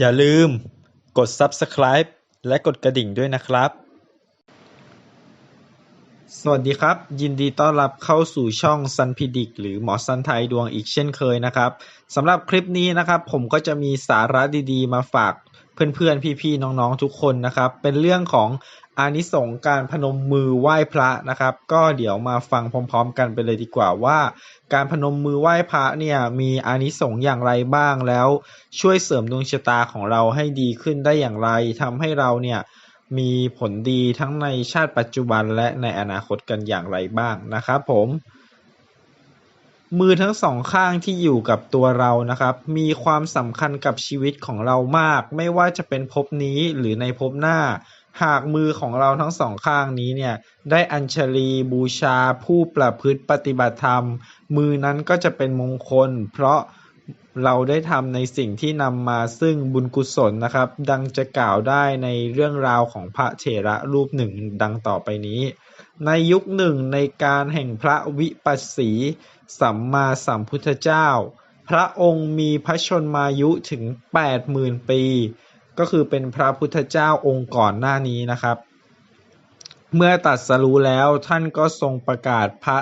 อย่าลืมกด Subscribe และกดกระดิ่งด้วยนะครับ สวัสดีครับ ยินดีต้อนรับเข้าสู่ช่องซันพิดิกหรือหมอซันไทยดวงอีกเช่นเคยนะครับสำหรับคลิปนี้นะครับ ผมก็จะมีสาระดีๆ มาฝาก เพื่อนๆ พี่ๆ น้องๆ ทุกคนนะครับ เป็นเรื่องของอานิสงส์การพนมมือไหว้พระนะครับ ก็เดี๋ยวมาฟังพร้อม ๆ กันไปเลยดีกว่าว่า การพนมมือไหว้พระเนี่ยมีอานิสงส์อย่างไรบ้างแล้ว ช่วยเสริมดวงชะตาของเราให้ดีขึ้นได้อย่างไรทำให้เราเนี่ยมีผลดีทั้งในชาติปัจจุบันและในอนาคตกันอย่างไรบ้างนะครับผม มือทั้งสองข้างที่อยู่กับตัวเรานะครับ มีความสำคัญกับชีวิตของเรามาก ไม่ว่าจะเป็นภพนี้หรือในภพหน้า หากมือของเราทั้งสองข้างนี้เนี่ย ได้อัญชลีบูชาผู้ประพฤติปฏิบัติธรรม มือนั้นก็จะเป็นมงคล เพราะเราได้ทำในสิ่งที่นำมาซึ่งบุญกุศลนะครับ ดังจะกล่าวได้ในเรื่องราวของพระเถระรูปหนึ่งดังต่อไปนี้ ในยุคหนึ่งในการแห่งพระวิปัสสีสัมมาสัมพุทธเจ้า พระองค์มีพระชนมายุถึง 80,000 ปี ก็คือเป็นพระพุทธเจ้าองค์ก่อนหน้านี้นะครับ เมื่อตัดสรู้แล้วท่านก็ทรงประกาศพระ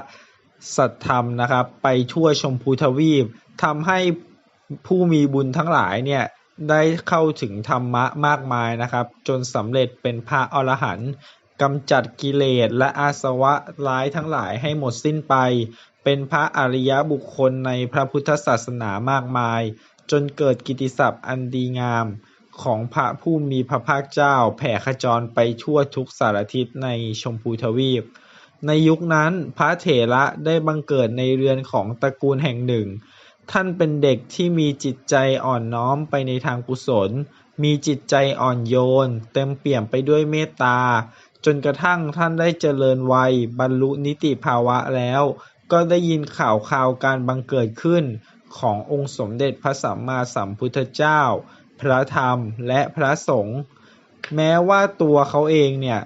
สัทธรรมนะครับ ไปทั่วชมพูทวีปทำให้ผู้มีบุญทั้งหลายเนี่ยได้เข้าถึงธรรมะมากมายนะครับ จนสำเร็จเป็นพระอรหันต์ กำจัดกิเลสและอาสวะร้ายทั้งหลายให้หมดสิ้นไป เป็นพระอริยบุคคลในพระพุทธศาสนามากมาย จนเกิดกิติศัพท์อันดีงามของพระผู้มีพระภาคเจ้าแผ่ขจรไปทั่วทุกสารทิศในชมพูทวีป ในยุคนั้นพระเถระได้บังเกิดในเรือนของตระกูลแห่งหนึ่ง ท่านเป็นเด็กที่มีจิตใจอ่อนน้อมไปในทางกุศล มีจิตใจอ่อนโยน เต็มเปี่ยมไปด้วยเมตตา จนกระทั่งท่านได้เจริญวัย บรรลุนิติภาวะแล้ว ก็ได้ยินข่าวข่าวการบังเกิดขึ้น ขององค์สมเด็จพระสัมมาสัมพุทธเจ้า พระธรรมและพระสงฆ์แม้ว่าตัวเขาเองเนี่ย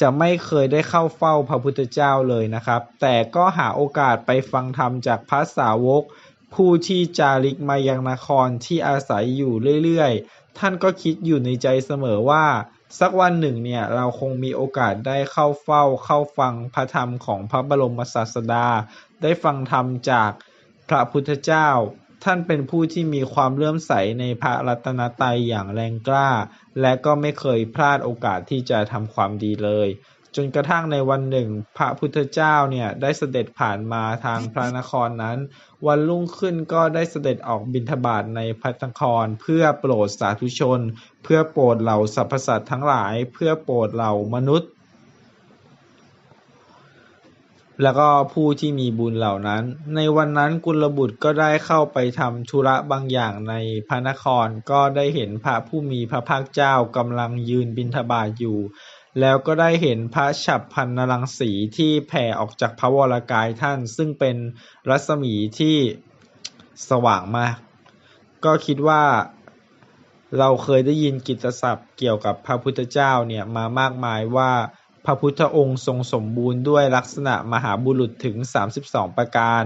จะไม่เคยได้เข้าเฝ้าพระพุทธเจ้าเลยนะครับ แต่ก็หาโอกาสไปฟังธรรมจากพระสาวก ผู้ที่จาริกมายังนครที่อาศัยอยู่เรื่อยๆ ท่านก็คิดอยู่ในใจเสมอว่า สักวันหนึ่งเนี่ย เราคงมีโอกาสได้เข้าเฝ้าเข้าฟังพระธรรมของพระบรมศาสดา ได้ฟังธรรมจากพระพุทธเจ้า ท่านเป็นผู้ที่มีความเลื่อมใสในพระรัตนตรัยอย่างแรงกล้า และก็ไม่เคยพลาดโอกาสที่จะทำความดีเลย จนกระทั่งในวันหนึ่ง พระพุทธเจ้าเนี่ยได้เสด็จผ่านมาทางพระนครนั้น วันรุ่งขึ้นก็ได้เสด็จออกบิณฑบาตในพระนครเพื่อโปรดสาธุชน เพื่อโปรดเหล่าสรรพสัตว์ทั้งหลาย เพื่อโปรดเหล่ามนุษย์ แล้วก็ผู้ที่มีบุญเหล่านั้น ในวันนั้นกุลบุตรก็ได้เข้าไปทำธุระบางอย่างในพระนครก็ได้เห็นพระผู้มีพระภาคเจ้ากำลังยืนบิณฑบาตอยู่ แล้วก็ได้เห็นพระฉับพันนรังสีที่แผ่ออกจากพระวรากายท่าน ซึ่งเป็นรัศมีที่สว่างมาก ก็คิดว่าเราเคยได้ยินกิตติศัพท์เกี่ยวกับพระพุทธเจ้าเนี่ยมามากมายว่าพระพุทธองค์ทรงสมบูรณ์ด้วยลักษณะมหาบุรุษถึง 32 ประการ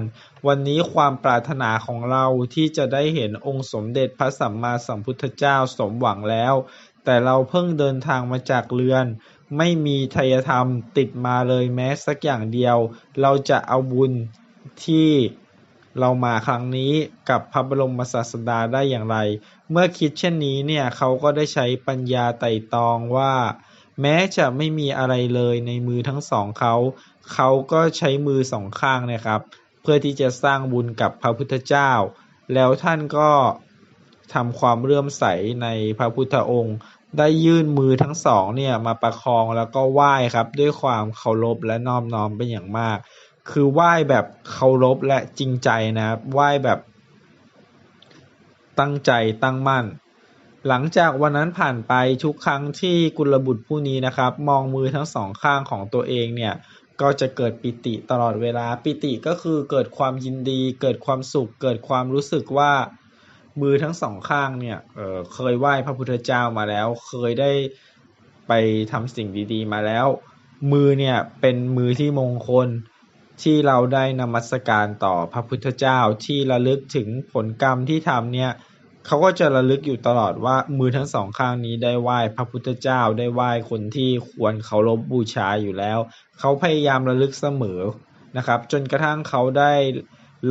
วันนี้ความปรารถนาของเราที่จะได้เห็นองค์สมเด็จพระสัมมาสัมพุทธเจ้าสมหวังแล้ว แต่เราเพิ่งเดินทางมาจากเรือน ไม่มีทายธรรมติดมาเลยแม้สักอย่างเดียว เราจะเอาบุญที่เรามาครั้งนี้กับพระบรมศาสดาได้อย่างไร เมื่อคิดเช่นนี้เนี่ยเขาก็ได้ใช้ปัญญาไต่ตองว่า แม้จะไม่มีอะไรเลยในมือทั้งสองเขา เขาก็ใช้มือสองข้างนะครับ เพื่อที่จะสร้างบุญกับพระพุทธเจ้า แล้วท่านก็ทำความเลื่อมใสในพระพุทธองค์ ได้ยื่นมือทั้งสองเนี่ยมาประคองแล้วก็ไหว้ครับ ด้วยความเคารพและนอบน้อมเป็นอย่างมาก คือไหว้แบบเคารพและจริงใจนะครับไหว้แบบ ตั้งใจตั้งมั่น หลังจากวันนั้นผ่านไปทุกครั้งที่กุลบุตรผู้นี้นะครับ มองมือทั้งสองข้างของตัวเองเนี่ยก็จะเกิดปิติตลอดเวลาปิติก็คือเกิดความยินดี เกิดความสุข เกิดความรู้สึกว่า มือทั้งสองข้างเนี่ยเเคยไหว้พระพุทธเจ้ามาแล้ว เคยได้ไปทำสิ่งดีๆ มาแล้ว มือเนี่ยเป็นมือที่มงคลที่เราได้นมัสการต่อพระพุทธเจ้าที่ระลึกถึงผลกรรมที่ทำเนี่ยเขาก็จะระลึกอยู่ตลอดว่ามือทั้งสองข้างนี้ได้ไหว้พระพุทธเจ้าได้ไหว้คนที่ควรเคารพบูชาอยู่แล้ว เขาพยายามระลึกเสมอนะครับ จนกระทั่งเขาได้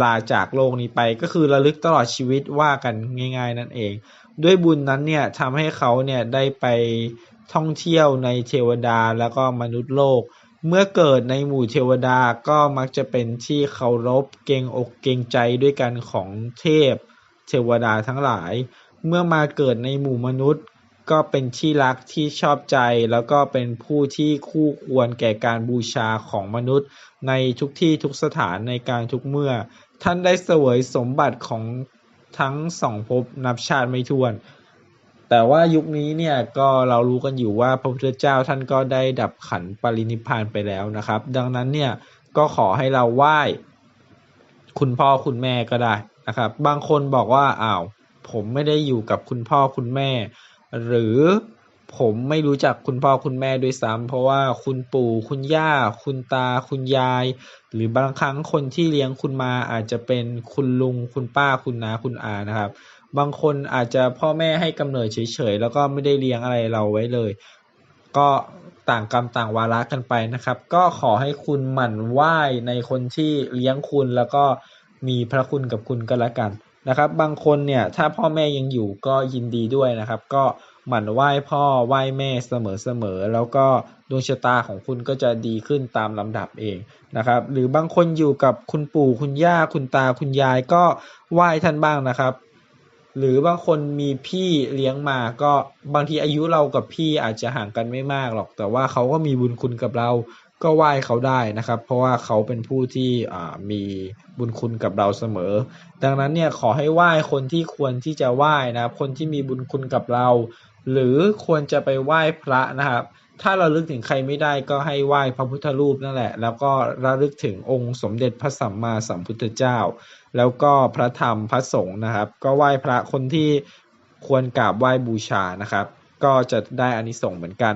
ลาจากโลกนี้ไป ก็คือระลึกตลอดชีวิตว่ากันง่าย ๆ นั่นเอง ด้วยบุญนั้นเนี่ยทำให้เขาเนี่ยได้ไปท่องเที่ยวในเทวดาแล้วก็มนุษย์โลก เมื่อเกิดในหมู่เทวดาก็มักจะเป็นที่เคารพเกรงอกเกรงใจด้วยกันของเทพ เทวดาทั้งหลาย เมื่อมาเกิดในหมู่มนุษย์ ก็เป็นที่รักที่ชอบใจ แล้วก็เป็นผู้ที่คู่ควรแก่การบูชาของมนุษย์ ในทุกที่ทุกสถานในการทุกเมื่อ ท่านได้เสวยสมบัติของทั้งสองภพนับชาติไม่ถ้วน แต่ว่ายุคนี้เนี่ยก็เรารู้กันอยู่ว่าพระพุทธเจ้าท่านก็ได้ดับขันปรินิพพานไปแล้วนะครับ ดังนั้นเนี่ยก็ขอให้เราไหว้คุณพ่อคุณแม่ก็ได้นะครับ บางคนบอกว่าอ้าวผมไม่ได้อยู่กับคุณพ่อคุณแม่ หรือผมไม่รู้จักคุณพ่อคุณแม่ด้วยซ้ำเพราะว่าคุณปู่คุณย่า คุณตาคุณยาย หรือบางครั้งคนที่เลี้ยงคุณมาอาจจะเป็นคุณลุง คุณป้าคุณนาคุณอานะครับ บางคนอาจจะพ่อแม่ให้กำเนิดเฉยๆแล้วก็ไม่ได้เลี้ยงอะไรเราไว้เลย ก็ต่างกรรมต่างวาระกันไปนะครับ ก็ขอให้คุณหมั่นไหว้ในคนที่เลี้ยงคุณแล้วก็มีพระคุณกับคุณก็แล้วกัน นะครับ บางคนเนี่ยถ้าพ่อแม่ยังอยู่ก็ยินดีด้วยนะครับ ก็หมั่นไหว้พ่อไหว้แม่เสมอๆแล้วก็ดวงชะตาของคุณก็จะดีขึ้นตามลำดับเองนะครับ หรือบางคนอยู่กับคุณปู่คุณย่าคุณตาคุณยายก็ไหว้ท่านบ้างนะครับ หรือบางคนมีพี่เลี้ยงมาก็บางทีอายุเรากับพี่อาจจะห่างกันไม่มากหรอก แต่ว่าเขาก็มีบุญคุณกับเรา ก็ไหว้เขาได้นะครับ เพราะว่าเขาเป็นผู้ที่มีบุญคุณกับเราเสมอ ดังนั้นเนี่ยขอให้ไหว้คนที่ควรที่จะไหว้นะครับ คนที่มีบุญคุณกับเรา หรือควรจะไปไหว้พระนะครับ ถ้าเราลึกถึงใครไม่ได้ก็ให้ไหว้พระพุทธรูปนั่นแหละ แล้วก็ระลึกถึงองค์สมเด็จพระสัมมาสัมพุทธเจ้า แล้วก็พระธรรมพระสงฆ์นะครับ ก็ไหว้พระคนที่ควรกราบไหว้บูชานะครับ ก็จะได้อานิสงส์เหมือนกัน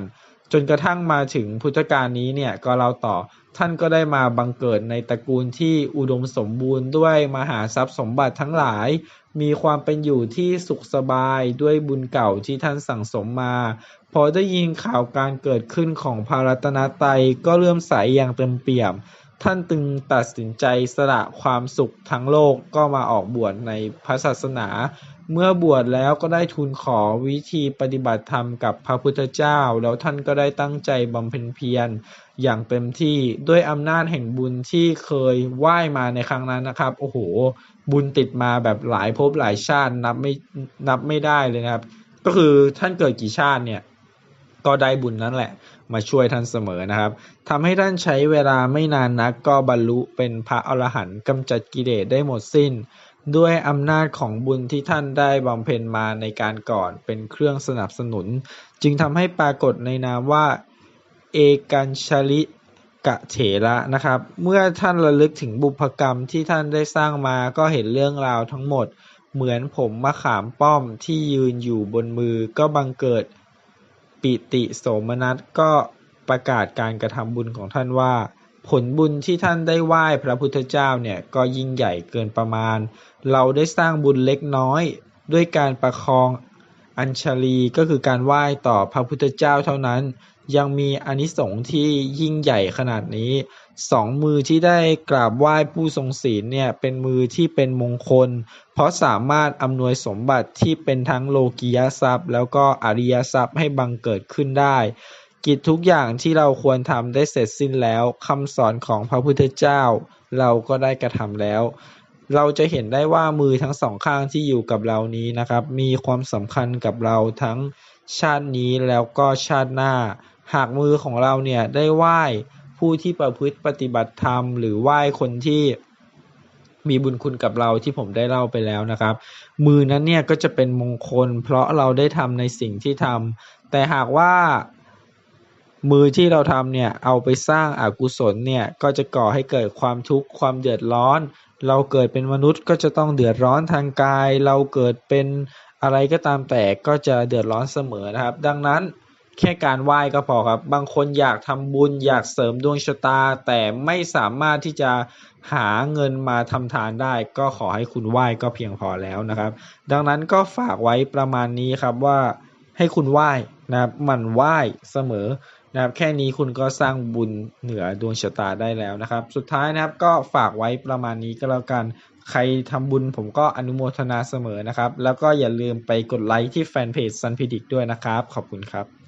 จนกระทั่งมาถึงพุทธกาลนี้เนี่ยก็เราต่อท่านก็ได้มาบังเกิดในตระกูลที่อุดมสมบูรณ์ด้วยมหาทรัพย์สมบัติทั้งหลาย มีความเป็นอยู่ที่สุขสบายด้วยบุญเก่าที่ท่านสั่งสมมา พอได้ยินข่าวการเกิดขึ้นของพระรัตนตรัยก็เลื่อมใสอย่างเต็มเปี่ยม ท่านตึงตัดสินใจสละความสุขทั้งโลกก็มาออกบวชในพระศาสนา เมื่อบวชแล้วก็ได้ทูลขอวิธีปฏิบัติธรรมกับพระพุทธเจ้า แล้วท่านก็ได้ตั้งใจบำเพ็ญเพียรอย่างเต็มที่ด้วยอำนาจแห่งบุญที่เคยไหว้มาในครั้งนั้นนะครับ โอ้โห บุญติดมาแบบหลายภพหลายชาตินับไม่นับไม่ได้เลยนะครับ ก็คือท่านเกิดกี่ชาติเนี่ยก็ได้บุญนั้นแหละ มาช่วยท่านเสมอนะครับทำให้ท่านใช้เวลาไม่นานนักก็บรรลุเป็นพระอรหันต์กำจัดกิเลสได้หมดสิ้น ด้วยอำนาจของบุญที่ท่านได้บำเพ็ญมาในการก่อนเป็นเครื่องสนับสนุน จึงทำให้ปรากฏในนามว่า เอกันชลิกะเถระนะครับ เมื่อท่านระลึกถึงบุพกรรมที่ท่านได้สร้างมาก็เห็นเรื่องราวทั้งหมด เหมือนผมมะขามป้อมที่ยืนอยู่บนมือก็บังเกิดปิติโสมนัสก็ประกาศการกระทำบุญของท่านว่า ผลบุญที่ท่านได้ไหว้พระพุทธเจ้าเนี่ยก็ยิ่งใหญ่เกินประมาณ เราได้สร้างบุญเล็กน้อย ด้วยการประคองอัญชลีก็คือการไหว้ต่อพระพุทธเจ้าเท่านั้น ยังมีอนิสงส์ที่ยิ่งใหญ่ขนาดนี้สองมือที่ได้กราบไหว้ผู้ทรงศีลเนี่ยเป็นมือที่เป็นมงคล เพราะสามารถอำนวยสมบัติที่เป็นทั้งโลกียทรัพย์ แล้วก็อริยทรัพย์ให้บังเกิดขึ้นได้ กิจทุกอย่างที่เราควรทำได้เสร็จสิ้นแล้วคำสอนของพระพุทธเจ้า เราก็ได้กระทำแล้ว เราจะเห็นได้ว่ามือทั้งสองข้างที่อยู่กับเรานี้นะครับ มีความสำคัญกับเราทั้งชาตินี้แล้วก็ชาติหน้า หากมือของเราเนี่ยได้ไหว้ผู้ที่ประพฤติปฏิบัติธรรม หรือไหว้คนที่มีบุญคุณกับเราที่ผมได้เล่าไปแล้วนะครับ มือนั้นเนี่ยก็จะเป็นมงคล เพราะเราได้ทำในสิ่งที่ทำแต่หากว่า มือที่เราทำเนี่ยเอาไปสร้างอากุศลเนี่ยก็จะก่อให้เกิดความทุกข์ความเดือดร้อน เราเกิดเป็นมนุษย์ก็จะต้องเดือดร้อนทางกาย เราเกิดเป็นอะไรก็ตามแต่ก็จะเดือดร้อนเสมอนะครับ ดังนั้นแค่การไหว้ก็พอครับ บางคนอยากทำบุญอยากเสริมดวงชะตา แต่ไม่สามารถที่จะหาเงินมาทำทานได้ ก็ขอให้คุณไหว้ก็เพียงพอแล้วนะครับ ดังนั้นก็ฝากไว้ประมาณนี้ครับว่าให้คุณไหว้นะครับมันไหว้เสมอ นะครับแค่นี้คุณก็สร้างบุญเหนือดวงชะตาได้แล้วนะครับ สุดท้ายนะครับก็ฝากไว้ประมาณนี้ก็แล้วกันใครทำบุญผมก็อนุโมทนาเสมอนะครับ แล้วก็อย่าลืมไปกดไลค์ที่แฟนเพจซันพิดิกด้วยนะครับ ขอบคุณครับ